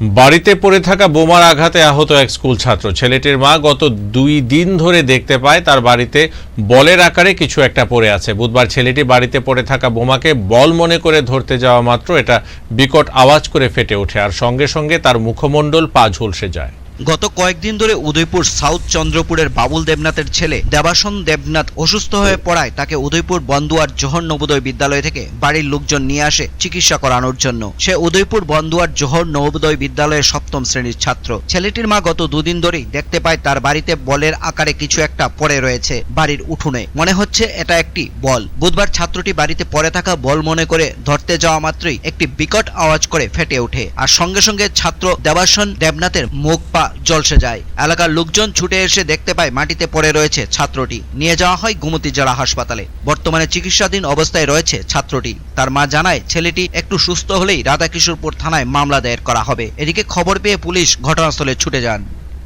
বাড়িতে পড়ে থাকা বোমার আঘাতে আহত এক স্কুল ছাত্র। ছেলেটির মা গত দুই দিন ধরে দেখতে পায় তার বাড়িতে বলের আকারে কিছু একটা পড়ে আছে। বুধবার ছেলেটি বাড়িতে পড়ে থাকা বোমাকে বল মনে করে ধরতে যাওয়া মাত্র এটা বিকট আওয়াজ করে ফেটে ওঠে, আর সঙ্গে সঙ্গে তার মুখমণ্ডল পা ঝলসে যায়। গত কয়েকদিন ধরে উদয়পুর সাউথ চন্দ্রপুরের বাবুল দেবনাথের ছেলে দেবাসন দেবনাথ অসুস্থ হয়ে পড়ায় তাকে উদয়পুর বন্দুয়ার জোহর নবোদয় বিদ্যালয় থেকে বাড়ির লোকজন নিয়ে আসে চিকিৎসা করানোর জন্য। সে উদয়পুর বন্দুয়ার জোহর নবোদয় বিদ্যালয়ের সপ্তম শ্রেণির ছাত্র। ছেলেটির মা গত দুদিন ধরেই দেখতে পায় তার বাড়িতে বলের আকারে কিছু একটা পড়ে রয়েছে বাড়ির উঠোনে। মনে হচ্ছে এটা একটি বল। বুধবার ছাত্রটি বাড়িতে পড়ে থাকা বল মনে করে ধরতে যাওয়া মাত্রই একটি বিকট আওয়াজ করে ফেটে ওঠে। আর সঙ্গে সঙ্গে ছাত্র দেবাসন দেবনাথের মুখ পা জলসে যায়। এলাকার লোকজন ছুটে এসে দেখতে পায় মাটিতে পড়ে রয়েছে ছাত্রটি। নিয়ে যাওয়া হয় গুমতি জেলা হাসপাতালে। বর্তমানে চিকিৎসাধীন অবস্থায় রয়েছে ছাত্রটি। তার মা জানায় ছেলেটি একটু সুস্থ হলেই রাধাকিশোরপুর থানায় মামলা দায়ের করা হবে। এদিকে খবর পেয়ে পুলিশ ঘটনাস্থলে ছুটে যান।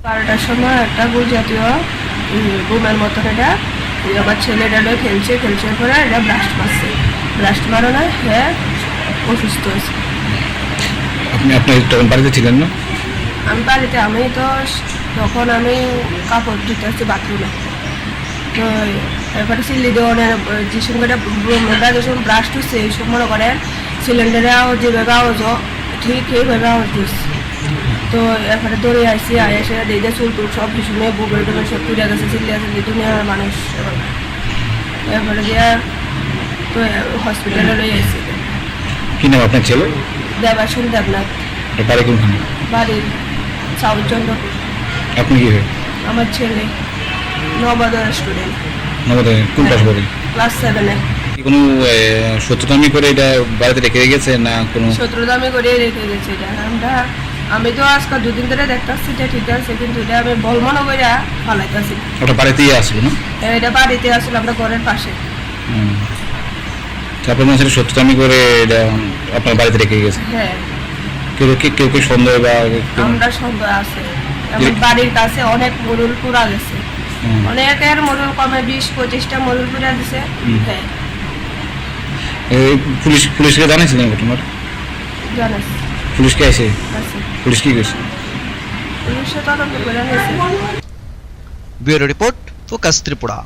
বারোটার সময় একটা গুল জাতীয় বোমের মতন এটা আমার ছেলেটা লয়ে খেলছে খেলছে পরে এটা ব্লাস্ট মারছে। ব্লাস্ট মারানো হ্যাঁ অসুস্থ হয়েছে। আপনি আপনি তখন বাড়িতে ছিলেন না? আমি বাড়িতে আমি তো তখন আমি কাপড় ধুতে আসছি বাথরুমে। তো এরপরে সিলি দেওয়ানের যে সময় বোমটা যে সময় ব্লাস্ট হচ্ছে এই সময় মনে করেন সিলিন্ডারে আওয়াজ যেভাবে আওয়াজ ঠিক এইভাবে আওয়াজ দিচ্ছে তো এরপরে দৌড়ে আসছি আয় এসে দেখে চুল টুল সব কিছু নিয়ে বুকের টুকের সব তুলে গেছে চিল্লে আছে দুনিয়ার মানুষ। এরপরে দিয়ে তো হসপিটালে লই আসছি কি নাম আপনার ছেলে? দেবাসন দেবনাথ। বাড়ি কোনখানে? বাড়ির সাউথ চন্দ্রপুর আপনি কি? আমার ছেলে নবোদয় স্টুডেন্ট নবোদয় কোন ক্লাস পড়ে? ক্লাস সেভেনে কোনো সত্যতামি করে এটা বাড়িতে রেখে গেছে না কোনো? শত্রুদামি করে রেখে গেছে এটা। আমরা আমি তো আজকাল দুদিন ধরে দেখতেছি যে ঠিক আছে কিন্তু এটা আমি বলমনো করে ফালাইতেছি। ওটা বাড়িতেই আসলো না? এটা বাড়িতে আসলে আমরা ঘরের পাশে। তারপর মানুষের সত্যতামি করে এটা আপনার বাড়িতে রেখে গেছে? হ্যাঁ। কেউ কি কেউ কেউ সন্দেহ বা আমরা সন্দেহ আছে। বাড়ির কাছে অনেক মরুল পুরা গেছে। অনেকের মরুল কমে বিশ পঁচিশটা মরুল পুরা দিছে হ্যাঁ। এই পুলিশ পুলিশকে জানাইছিলেন ঘটনার জানাস পুলিশকে আছে পুলিশ কি গেছে পুলিশে তদন্ত করে নিয়েছে ব্যুরো রিপোর্ট ফোকাস ত্রিপুরা।